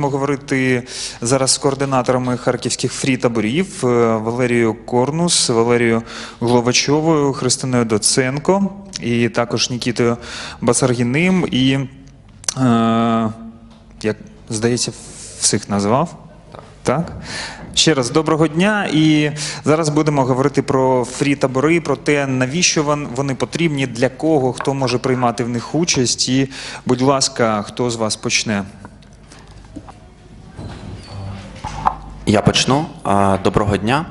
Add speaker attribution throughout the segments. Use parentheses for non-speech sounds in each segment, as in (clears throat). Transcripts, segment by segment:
Speaker 1: Будемо говорити зараз з координаторами харківських фрі-таборів е, Валерією Корнус, Валерією Гловачовою, Христиною Доценко і також Нікітою Басаргіним. І, е, як здається, всіх назвав. Так. Ще раз доброго дня. І зараз будемо говорити про фрі-табори, про те, навіщо вони потрібні, для кого, хто може приймати в них участь. І, будь ласка, хто з вас почне?
Speaker 2: Я почну. Доброго дня.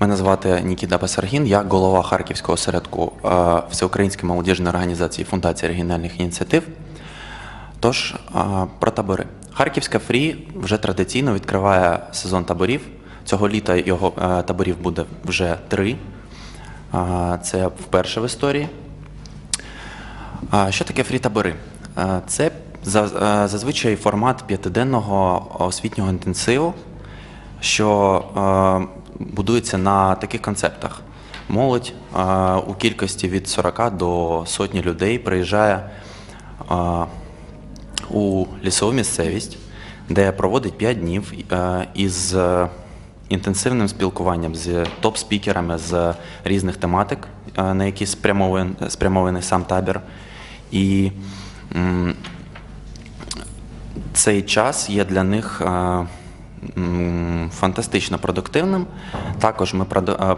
Speaker 2: Мене звати Нікіта Басаргін, я голова Харківського осередку Всеукраїнської молодіжної організації Фундації регіональних ініціатив. Тож, про табори. Харківська Фрі вже традиційно відкриває сезон таборів. Цього літа його таборів буде вже три. Це вперше в історії. Що таке фрі-табори? Це зазвичай формат п'ятиденного освітнього інтенсиву, що е, будується на таких концептах. Молодь е, у кількості від 40 до сотні людей приїжджає е, у лісову місцевість, де проводить 5 днів е, із е, інтенсивним спілкуванням з топ-спікерами з різних тематик, е, на які спрямований, спрямований сам табір. І м, цей час є для них е, фантастично продуктивним. Також ми е, е,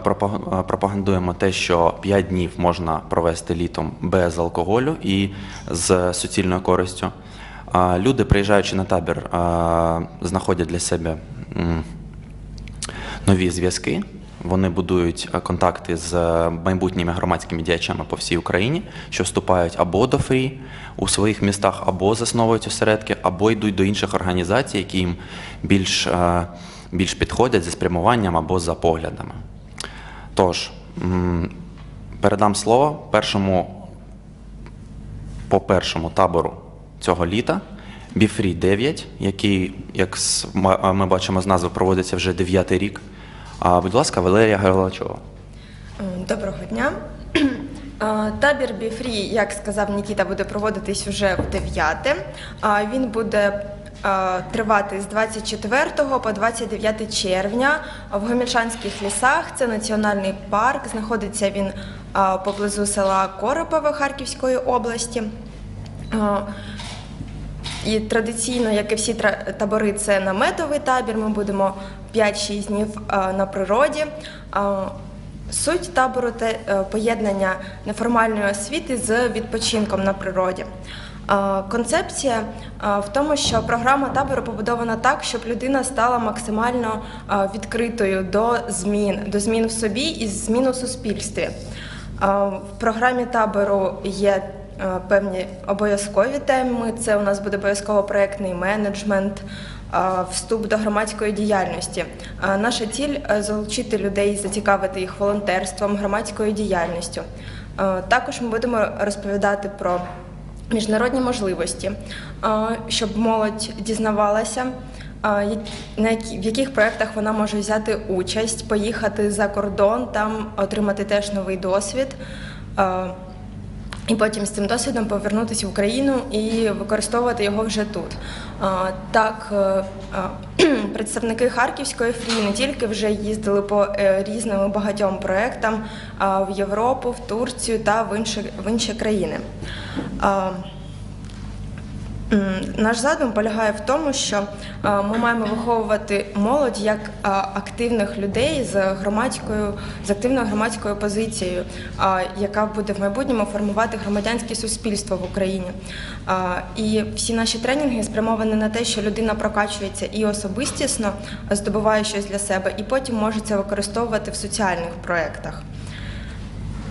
Speaker 2: пропагандуємо те, що 5 днів можна провести літом без алкоголю і з суцільною користю. Люди, приїжджаючи на табір, е, знаходять для себе нові зв'язки. Вони будують е, контакти з е, майбутніми громадськими діячами по всій Україні, що вступають або до фрі у своїх містах, або засновують осередки, або йдуть до інших організацій, які їм більш, е, більш підходять за спрямуванням або за поглядами. Тож, передам слово першому по першому табору цього літа. Біфрі 9, який, як ми бачимо з назви, проводиться вже дев'ятий рік. А, будь ласка, Валерія Герлачова.
Speaker 3: Доброго дня. Табір Біфрі, як сказав Нікіта, буде проводитись вже в 9. А, Він буде тривати з 24 по 29 червня в Гомельчанських лісах. Це національний парк. Знаходиться він поблизу села Коропове Харківської області. І традиційно, як і всі табори, це наметовий табір. Ми будемо 5-6 днів на природі. Суть табору це е, поєднання неформальної освіти з відпочинком на природі. Концепція в тому, що програма табору побудована так, щоб людина стала максимально відкритою до змін, до змін в собі і змін у суспільстві. В програмі табору є е, певні обов'язкові теми. Це у нас буде обов'язково проєктний менеджмент, е, вступ до громадської діяльності. Е, Наша ціль е, залучити людей, зацікавити їх волонтерством, громадською діяльністю. Е, Також ми будемо розповідати про міжнародні можливості, е, щоб молодь дізнавалася. е, в яких проєктах вона може взяти участь, поїхати за кордон, там отримати теж новий досвід. І потім з цим досвідом повернутися в Україну і використовувати його вже тут. Так, е, (clears throat) представники Харківської фрі не тільки вже їздили по е, різним багатьом проектам в Європу, в Турцію та в інші, в інші країни. Наш задум полягає в тому, що е, ми маємо виховувати молодь як е, активних людей з громадською з активною громадською позицією, яка буде в майбутньому формувати громадянське суспільство в Україні. І всі наші тренінги спрямовані на те, що людина прокачується і особистісно здобуває щось для себе, і потім може це використовувати в соціальних проєктах.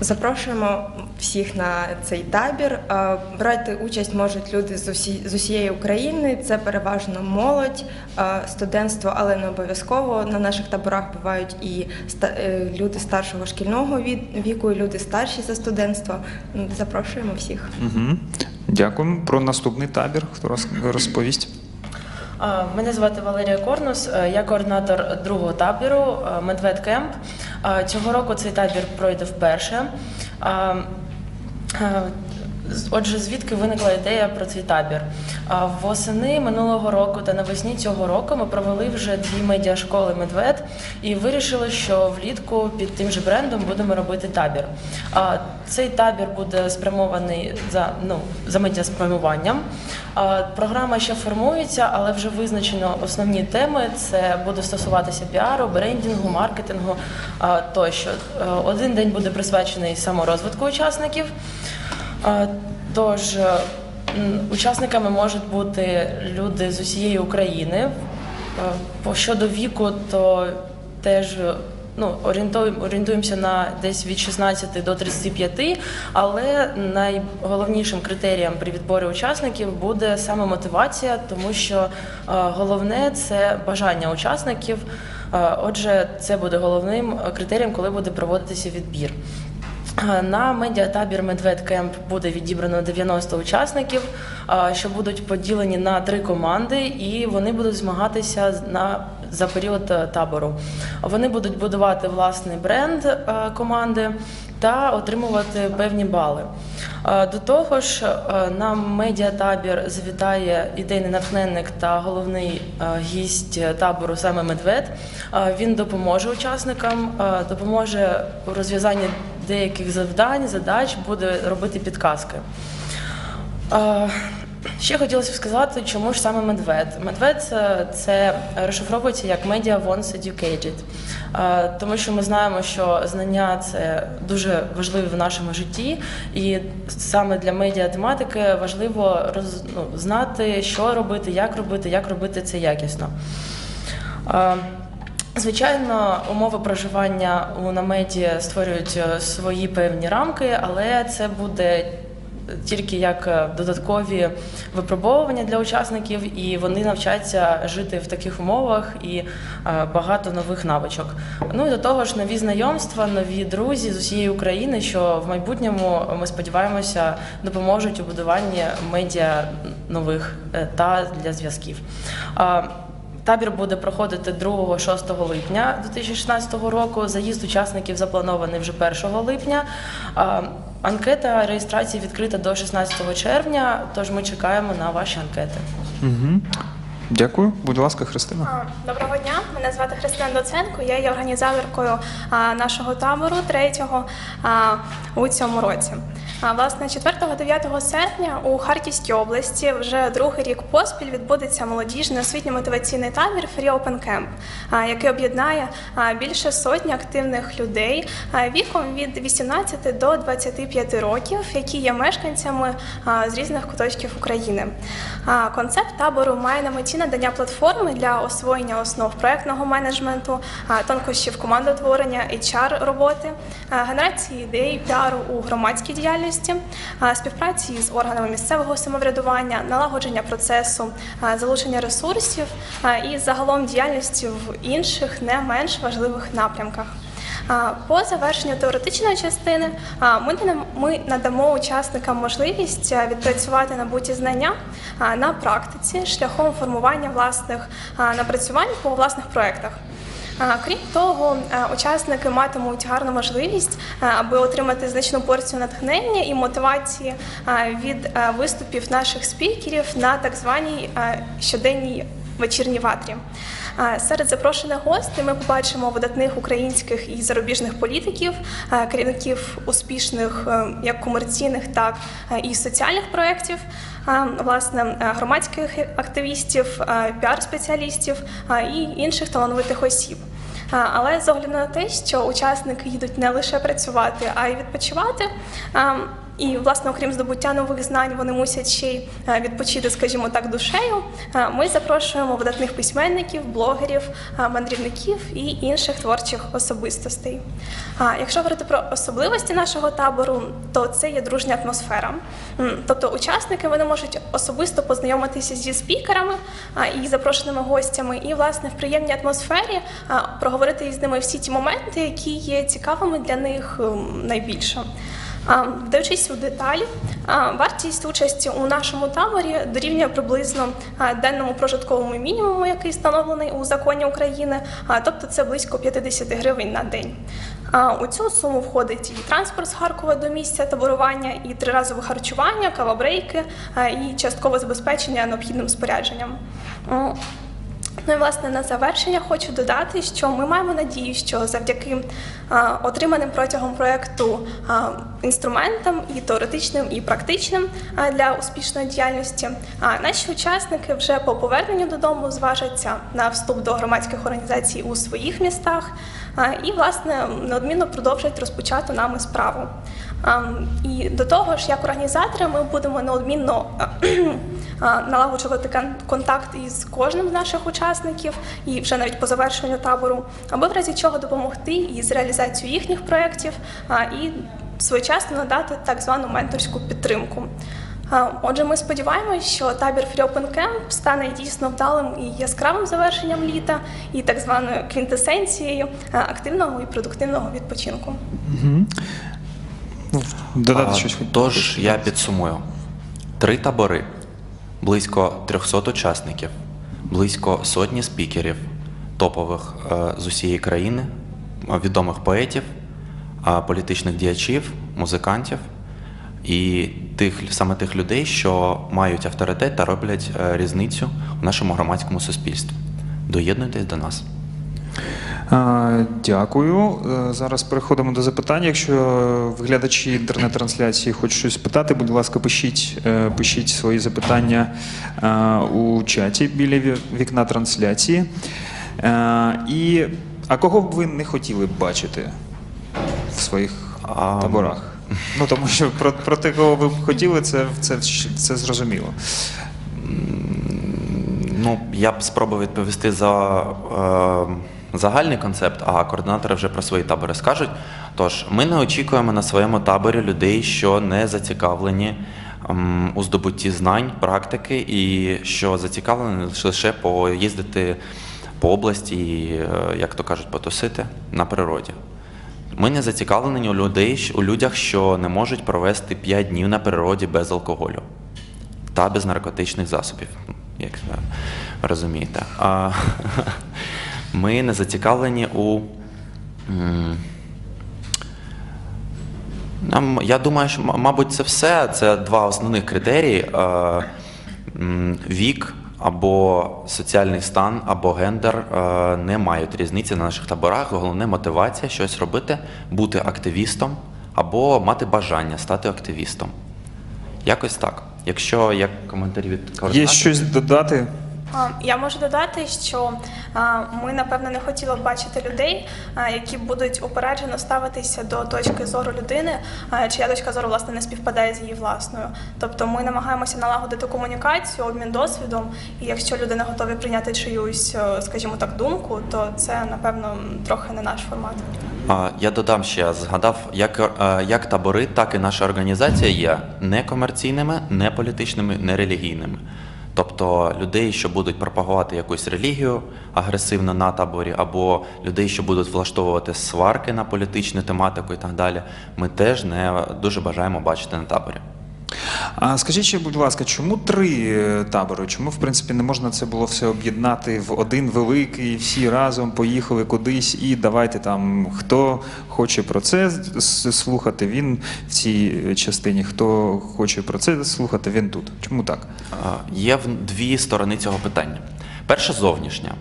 Speaker 3: Запрошуємо всіх на цей табір. Е, Брати участь можуть люди з усі з усієї України. Це переважно молодь, е, студентство, але не обов'язково. На наших таборах бувають і е, люди старшого шкільного віку, і люди старші за студентство. Запрошуємо всіх.
Speaker 1: Угу. Дякуємо. Про наступний табір. Хто роз- розповість?
Speaker 4: Мене звати Валерія Корнус, я координатор другого табору е, Медвед Кемп. Цього року цей табір пройде вперше. Е, Отже, звідки виникла ідея про цей табір? Восени минулого року та навесні цього року ми провели вже дві медіашколи Медвед і вирішили, що влітку під тим же брендом будемо робити табір. Цей табір буде спрямований за ну за медіаспрямуванням. Програма ще формується, але вже визначено основні теми. Це буде стосуватися піару, брендінгу, маркетингу тощо. Е, Один день буде присвячений саморозвитку учасників. Тож учасниками можуть бути люди з усієї України. Е, щодо віку, то теж ну, орієнтуємося на десь від 16 до 35, але найголовнішим критерієм при відборі учасників буде саме мотивація, тому що е, головне це бажання учасників. Е, Отже, це буде головним критерієм, коли буде проводитися відбір. На медіатабір Медвед Кемп буде відібрано 90 учасників, що будуть поділені на три команди, і вони будуть змагатися на за період е, табору. Вони будуть будувати власний бренд е, команди та отримувати певні бали. Е, До того ж, на медіатабір завітає ідейний натхненник та головний гість табору саме Медвед. Він допоможе учасникам, допоможе у розв'язанні деяких завдань, задач, буде робити підказки. Ще хотілося б сказати, чому ж саме медвед. Медвед це, це розшифровується як Media Wants Educated. Тому що ми знаємо, що знання це дуже важливі в нашому житті, і саме для медіа тематики важливо роз, ну, знати, що робити, як робити, як робити це якісно. Звичайно, умови проживання у наметі створюють е, свої певні рамки, але це буде тільки як е, додаткові випробовування для учасників, і вони навчаться жити в таких умовах і е, багато нових навичок. Ну і до того ж, нові знайомства, нові друзі з усієї України, що в майбутньому ми сподіваємося допоможуть у будуванні медіа нових та для зв'язків. Табір буде проходити 2-6 липня 2016 року. Заїзд учасників запланований вже 1 липня. Анкета реєстрації відкрита до 16 червня, тож ми чекаємо на ваші анкети.
Speaker 1: Угу. Дякую. Будь ласка, Христина.
Speaker 5: Доброго дня, мене звати Христина Доценко. Я є організаторкою нашого табору третього у цьому році. Власне, 4-9 серпня у Харківській області вже другий рік поспіль відбудеться молодіжний освітньо-мотиваційний табір Free Open Camp, який об'єднає більше сотні активних людей віком від 18 до 25 років, які є мешканцями з різних куточків України. Концепт табору має на меті надання платформи для освоєння основ проектного менеджменту, тонкощів командотворення, HR роботи, генерації ідей, піару у громадській діяльності, а, співпраці з органами місцевого самоврядування, налагодження процесу, залучення ресурсів і загалом діяльності в інших не менш важливих напрямках. По завершенню теоретичної частини ми надамо учасникам можливість відпрацювати набуті знання на практиці шляхом формування власних напрацювань по власних проєктах. Крім того, е, учасники матимуть гарну можливість, е, аби отримати значну порцію натхнення і мотивації е, від виступів наших спікерів на так званій щоденній вечірній ватрі. Серед запрошених гостей ми побачимо видатних українських і зарубіжних політиків, е, керівників успішних е, як комерційних, так е, і соціальних проєктів, власне громадських активістів, піар-спеціалістів і інших талановитих осіб. Але з огляду на те, що учасники їдуть не лише працювати, а й відпочивати. І, власне, окрім здобуття нових знань, вони мусять ще й е, відпочити, скажімо так, душею. Е, Ми запрошуємо видатних письменників, блогерів, е, мандрівників і інших творчих особистостей. А Якщо говорити про особливості нашого табору, то це є дружня атмосфера. Тобто учасники вони можуть особисто познайомитися зі спікерами і запрошеними гостями, і власне в приємній атмосфері проговорити із ними всі ті моменти, які є цікавими для них найбільше. Вдаючись у деталі, вартість участі у нашому таборі дорівнює приблизно денному прожитковому мінімуму, який встановлений у законі України, тобто це близько 50 гривень на день. У цю суму входить і транспорт з Харкова до місця таборування, і триразове харчування, кавабрейки, і часткове забезпечення необхідним спорядженням. Ну і власне на завершення хочу додати, що ми маємо надію, що завдяки а, отриманим протягом проекту а, інструментам і теоретичним, і практичним а, для успішної діяльності, а, наші учасники вже по поверненню додому зважаться на вступ до громадських організацій у своїх містах а, і власне неодмінно продовжать розпочату нами справу. І до того ж, як організатори, ми будемо неодмінно (clears throat) налагоджувати кон- контакт із кожним з наших учасників і вже навіть по завершенню табору, аби в разі чого допомогти із реалізацією їхніх проєктів і своєчасно надати так звану менторську підтримку. Отже, ми сподіваємось, що табір Free Open Camp стане дійсно вдалим і яскравим завершенням літа, і так званою квінтесенцією активного і продуктивного відпочинку.
Speaker 1: Додати
Speaker 2: А,
Speaker 1: щось
Speaker 2: Тож я підсумую: три табори, близько 300 учасників, близько сотні спікерів, топових е, з усієї країни, відомих поетів, е, політичних діячів, музикантів і тих саме тих людей, що мають авторитет та роблять е, різницю у нашому громадському суспільстві. Доєднуйтесь до нас.
Speaker 1: Дякую. Е, Зараз переходимо до запитань. Якщо глядачі інтернет-трансляції хочуть щось питати, будь ласка, пишіть, е, пишіть свої запитання е, у чаті біля вікна трансляції. І, а кого б ви не хотіли б бачити в своїх таборах? Ну тому що про, про те, кого ви б хотіли, це, це, це зрозуміло.
Speaker 2: Ну, я б спробував відповісти за е, загальний концепт, а координатори вже про свої табори скажуть. Тож, ми не очікуємо на своєму таборі людей, що не зацікавлені ем, у здобутті знань, практики, і що зацікавлені лише поїздити по області і, е, як то кажуть, потусити на природі. Ми не зацікавлені у людей, у людях, що не можуть провести 5 днів на природі без алкоголю та без наркотичних засобів, як ви розумієте. А, (laughs) ми не зацікавлені у. Я думаю, що, мабуть, це все. Це два основних критерії: Е, вік або соціальний стан, або гендер е, не мають різниці на наших таборах. Головне мотивація щось робити, бути активістом або мати бажання стати активістом. Якось так. Якщо як коментарі від
Speaker 1: Є щось додати?
Speaker 5: Я можу додати, що ми напевно не хотіли б бачити людей, які будуть упереджено ставитися до точки зору людини, чия точка зору власне не співпадає з її власною. Тобто ми намагаємося налагодити комунікацію, обмін досвідом. І якщо люди не готові прийняти чиюсь, е, скажімо так, думку, то це напевно трохи не наш формат.
Speaker 2: Я додам ще, згадав, як, е, як табори, так і наша організація є некомерційними, не політичними, не релігійними. Тобто людей, що будуть пропагувати якусь релігію агресивно на таборі, або людей, що будуть влаштовувати сварки на політичну тематику і так далі, ми теж не дуже бажаємо бачити на таборі.
Speaker 1: А скажіть ще, будь ласка, чому три е, табори? Чому в принципі не можна це було все об'єднати в один великий, всі разом поїхали кудись і давайте там хто хоче про це слухати, він в цій частині, хто хоче про це слухати, він тут. Чому так?
Speaker 2: Є дві сторони цього питання. Перша зовнішня.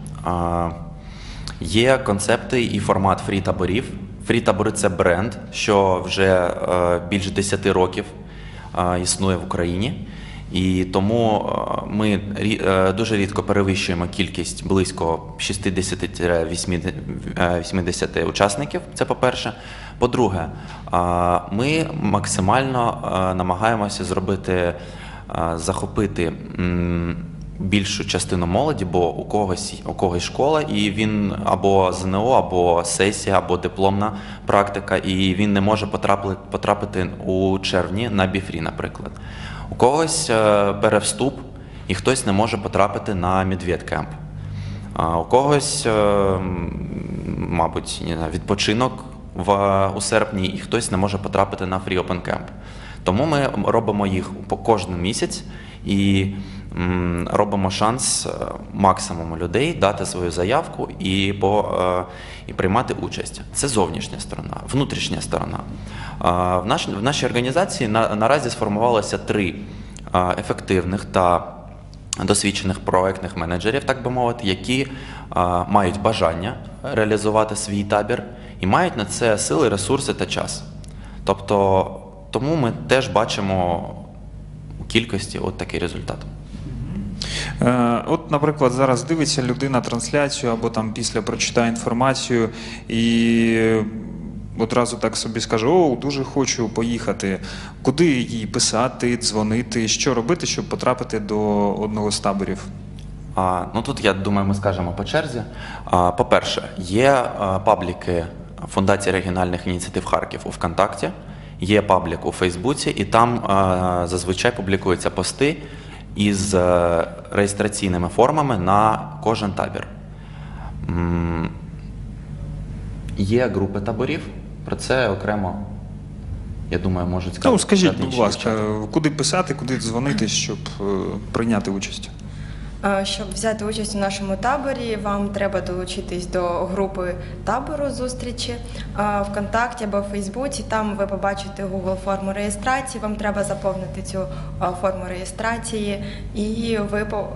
Speaker 2: Є концепти і формат фрі-таборів. Фрі-табори це бренд, що вже е, більше 10 років е, існує в Україні. І тому е, ми е, дуже рідко перевищуємо кількість близько 60-80 учасників. Це по-перше. По-друге, е, ми максимально е, намагаємося зробити, е, захопити більшу частину молоді, бо у когось у когось школа, і він або ЗНО, або сесія, або дипломна практика, і він не може потрапити, потрапити у червні на біфрі, наприклад. У когось е, бере вступ, і хтось не може потрапити на Медведкемп. А у когось, е, мабуть, не знаю, відпочинок в, у серпні, і хтось не може потрапити на Free Open Camp. Тому ми робимо їх по кожен місяць і робимо шанс е, максимуму людей дати свою заявку і, по, е, і приймати участь. Це зовнішня сторона, внутрішня сторона. Е, В, наш, в нашій організації на, наразі сформувалося три ефективних та досвідчених проектних менеджерів, так би мовити, які мають бажання реалізувати свій табір і мають на це сили, ресурси та час. Тобто, тому ми теж бачимо у кількості от такий результат.
Speaker 1: Е, От, наприклад, зараз дивиться людина трансляцію або там після прочитає інформацію і одразу так собі скаже: О, дуже хочу поїхати. Куди їй писати, дзвонити, що робити, щоб потрапити до одного з таборів?
Speaker 2: А, ну тут я думаю, ми скажемо по черзі. А, по-перше, є пабліки Фундації регіональних ініціатив Харків у ВКонтакті, є паблік у Фейсбуці, і там а, зазвичай публікуються пости із е, реєстраційними формами на кожен табір. Є групи таборів, про це окремо, я думаю, можуть сказати.
Speaker 1: Ну, скажіть, будь ласка, куди писати, куди дзвонити, щоб е, прийняти участь?
Speaker 3: Е, Щоб взяти участь у нашому таборі, вам треба долучитись до групи табору зустрічі е, ВКонтакті або в Фейсбуці. Там ви побачите Google форму реєстрації. Вам треба заповнити цю е, форму реєстрації, і ви по-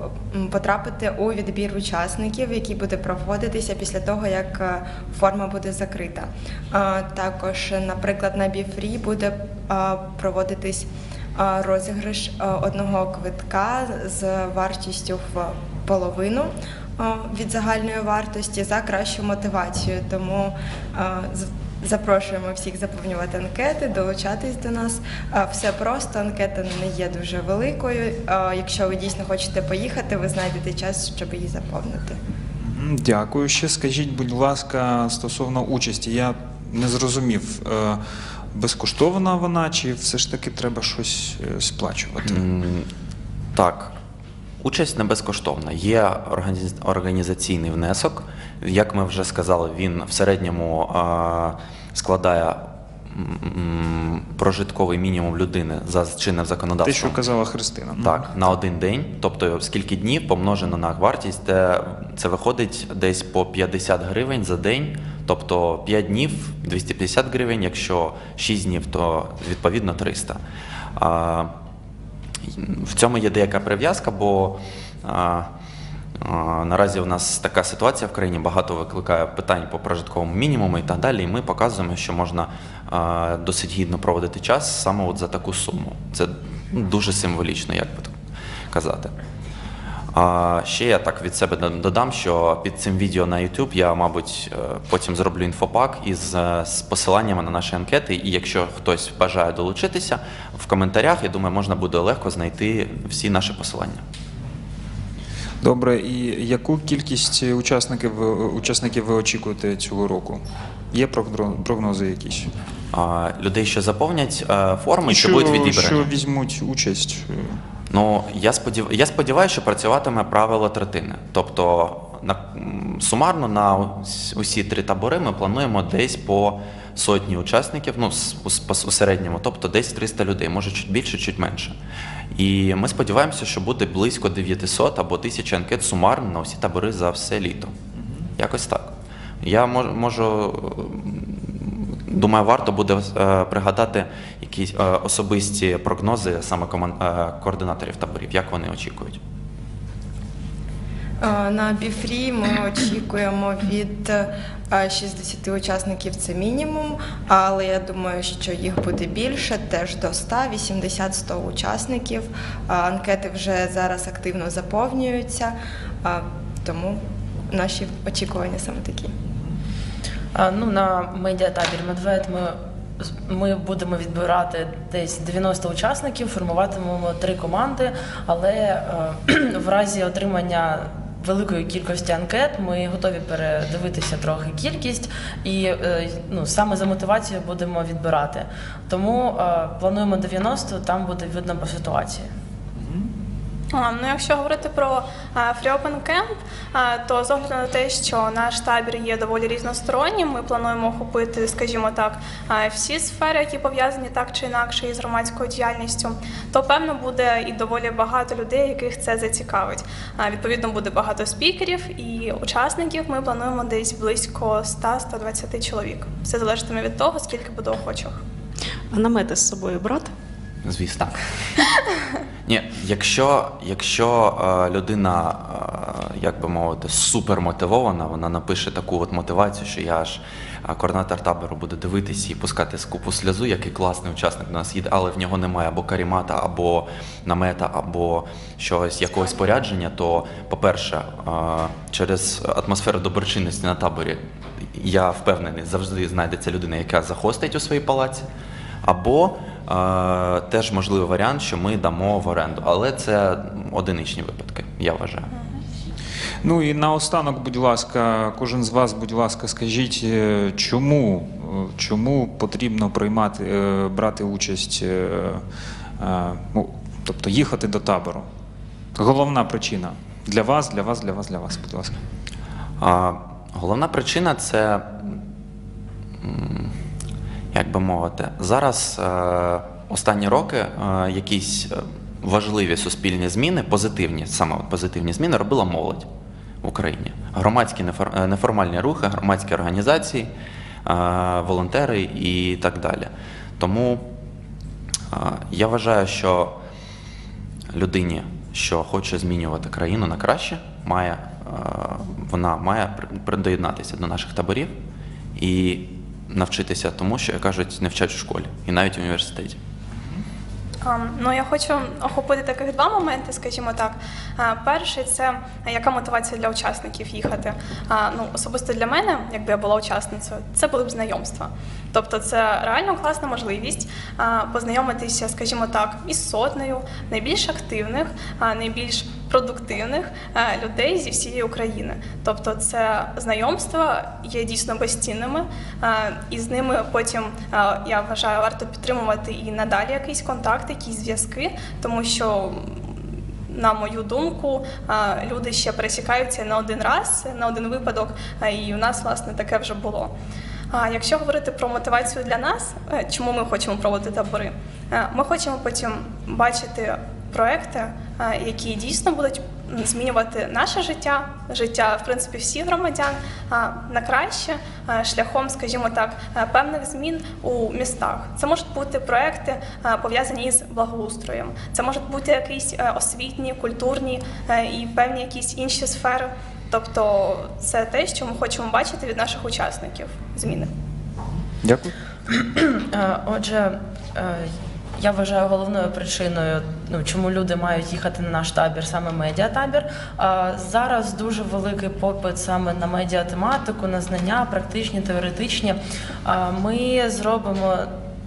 Speaker 3: потрапите у відбір учасників, який буде проводитися після того, як форма буде закрита. Також, наприклад, на Біфрі буде проводитись розіграш одного квитка з вартістю в половину від загальної вартості за кращу мотивацію. Тому запрошуємо всіх заповнювати анкети, долучатись до нас. Все просто, анкета не є дуже великою. Якщо ви дійсно хочете поїхати, ви знайдете час, щоб її заповнити.
Speaker 1: Дякую. Ще скажіть, будь ласка, стосовно участі. Я не зрозумів, е, безкоштовна вона, чи все ж таки треба щось е, сплачувати?
Speaker 2: Так, участь не безкоштовна. Є організ- організаційний внесок. Як ми вже сказали, він в середньому складає прожитковий мінімум людини за чинним
Speaker 1: Те,
Speaker 2: законодавством.
Speaker 1: що казала Христина.
Speaker 2: Так, на один день, тобто скільки днів помножено на вартість, де це виходить десь по 50 гривень за день, тобто 5 днів 250 гривень, якщо 6 днів, то відповідно 300. В цьому є деяка прив'язка, бо наразі у нас така ситуація в країні, багато викликає питань по прожитковому мінімуму і так далі. І ми показуємо, що можна досить гідно проводити час саме от за таку суму. Це ну, дуже символічно, як би казати. А ще я так від себе додам, що під цим відео на YouTube я, мабуть, е, потім зроблю інфопак із е, з посиланнями на наші анкети. І якщо хтось бажає долучитися, в коментарях, я думаю, можна буде легко знайти всі наші посилання.
Speaker 1: Добре, і яку кількість учасників, ви- учасників ви очікуєте цього року? Є прогнози якісь?
Speaker 2: А, людей, що заповнять е, форми,
Speaker 1: І
Speaker 2: що будуть відібрані.
Speaker 1: що візьмуть участь?
Speaker 2: Ну, я, сподів... я сподіваюся, що працюватиме правило третини. Тобто, на... сумарно на усі три табори ми плануємо десь по сотні учасників, ну, у, середньому, тобто десь 300 людей, може чуть більше, чуть менше. І ми сподіваємося, що буде близько 900 або 1000 анкет сумарно на усі табори за все літо. Якось так. Я мож- можу Думаю, варто буде е, пригадати якісь е, особисті прогнози саме е, координаторів таборів, як вони очікують.
Speaker 3: На Біфрі ми очікуємо від е, 60 учасників це мінімум, але я думаю, що їх буде більше, теж до 100, 80-100 учасників. Анкети вже зараз активно заповнюються, тому наші очікування саме такі.
Speaker 4: Ну, на медіатабір Медвед ми, ми будемо відбирати десь 90 учасників, формуватимемо три команди, але е, (clears throat) в разі отримання великої кількості анкет ми готові передивитися трохи кількість і е, ну, саме за мотивацію будемо відбирати. Тому е, плануємо 90, там буде видно по ситуації.
Speaker 5: Ну, якщо говорити про Free Camp, то з огляду на те, що наш табір є доволі різностороннім, ми плануємо охопити, скажімо так, всі сфери, які пов'язані так чи інакше із громадською діяльністю, то певно буде і доволі багато людей, яких це зацікавить. Відповідно, буде багато спікерів і учасників. Ми плануємо десь близько 100-120 чоловік. Все залежатиме від того, скільки буде охочих.
Speaker 6: А намети з собою брати?
Speaker 2: Звісно. (laughs) Ні, якщо, якщо е, людина, е, як би мовити, супер мотивована, вона напише таку от мотивацію, що я ж е, координатор табору буду дивитися і пускати скупу сльозу, який класний учасник до нас їде, але в нього немає або карімата, або намета, або щось якогось спорядження, то, по-перше, е, через атмосферу доброчинності на таборі я впевнений, завжди знайдеться людина, яка захостить у своїй палаці. Або теж можливий варіант, що ми дамо в оренду, але це одиничні випадки, я вважаю.
Speaker 1: Ну і наостанок, будь ласка, кожен з вас, будь ласка, скажіть, е, чому, е, чому потрібно приймати, е, брати участь, ну, тобто їхати до табору? Головна причина для вас, для вас, для вас, для вас, будь ласка.
Speaker 2: А, головна причина це, як би мовити, зараз е, останні роки е, якісь е, важливі суспільні зміни, позитивні, саме позитивні зміни робила молодь в Україні. Громадські нефор- неформальні рухи, громадські організації, волонтери і так далі. Тому я вважаю, що людині, що хоче змінювати країну на краще, має, вона має доєднатися до наших таборів і навчитися тому, що як кажуть, не вчать у школі і навіть в університеті.
Speaker 5: Ну, я хочу охопити таких два моменти, скажімо так. Перший це яка мотивація для учасників їхати. Ну, особисто для мене, якби я була учасницею, це були б знайомства. Тобто, це реально класна можливість познайомитися, скажімо так, із сотнею найбільш активних, найбільш продуктивних людей зі всієї України. Тобто, це знайомства є дійсно безцінними, і з ними потім я вважаю, варто підтримувати і надалі якийсь контакт, якісь зв'язки, тому що. На мою думку, люди ще пересікаються не один раз, не один випадок, і у нас власне таке вже було. А якщо говорити про мотивацію для нас, е, чому ми хочемо проводити табори, Е, ми хочемо потім бачити проекти, е, які дійсно будуть змінювати наше життя, життя в принципі всіх громадян а, на краще е, шляхом, скажімо так, е, певних змін у містах. Це можуть бути проекти е, пов'язані з благоустроєм. Це можуть бути якісь е, освітні, культурні е, і певні якісь інші сфери. Тобто, це те, що ми хочемо бачити від наших учасників зміни.
Speaker 1: Дякую.
Speaker 4: Е, Отже, е, я вважаю головною причиною, ну чому люди мають їхати на наш табір, саме медіатабір. А Зараз дуже великий попит саме на медіатематику, на знання, практичні, теоретичні. А, Ми зробимо.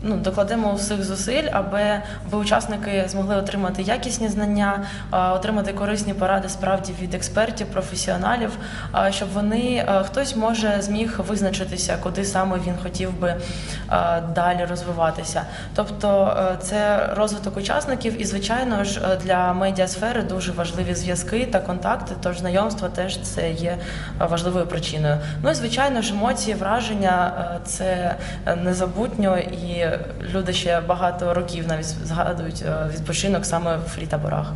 Speaker 4: Ну, докладемо усіх зусиль, аби, аби учасники змогли отримати якісні знання, отримати корисні поради справді від експертів, професіоналів, щоб вони хтось може зміг визначитися, куди саме він хотів би далі розвиватися. Тобто це розвиток учасників, і звичайно ж для медіасфери дуже важливі зв'язки та контакти. Тож знайомство теж це є важливою причиною. Ну і звичайно ж емоції, враження це незабутньо, і люди ще багато років навіть згадують е, відпочинок саме в фрі-таборах.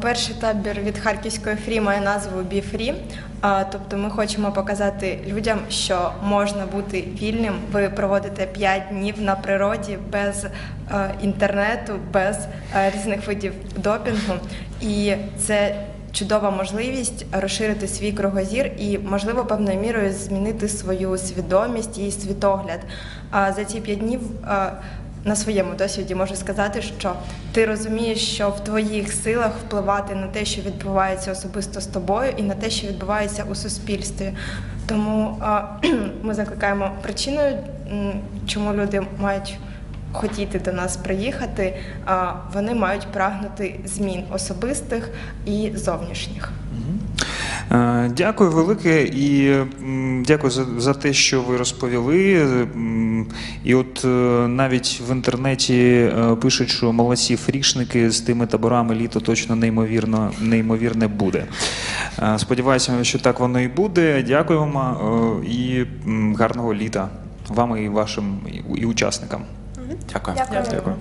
Speaker 3: Перший табір від Харківської фрі має назву Free. А, Тобто ми хочемо показати людям, що можна бути вільним. Ви проводите 5 днів на природі без е, інтернету, без е, різних видів допінгу. І це чудова можливість розширити свій кругозір і, можливо, певною мірою змінити свою свідомість і світогляд. А за ці 5 днів. на своєму досвіді можу сказати, що ти розумієш, що в твоїх силах впливати на те, що відбувається особисто з тобою, і на те, що відбувається у суспільстві. Тому (clears throat) ми закликаємо причиною, чому люди мають хотіти до нас приїхати, вони мають прагнути змін особистих і зовнішніх.
Speaker 1: Е, Дякую велике і дякую за, за те, що ви розповіли. І от е, навіть в інтернеті е, пишуть, що молодці фрішники з тими таборами літо точно неймовірно, неймовірне буде. Сподіваюся, що так воно і буде. Дякуємо е, і гарного літа вам і вашим і- і учасникам.
Speaker 2: Дякую.
Speaker 5: Дякую.
Speaker 1: Дякую.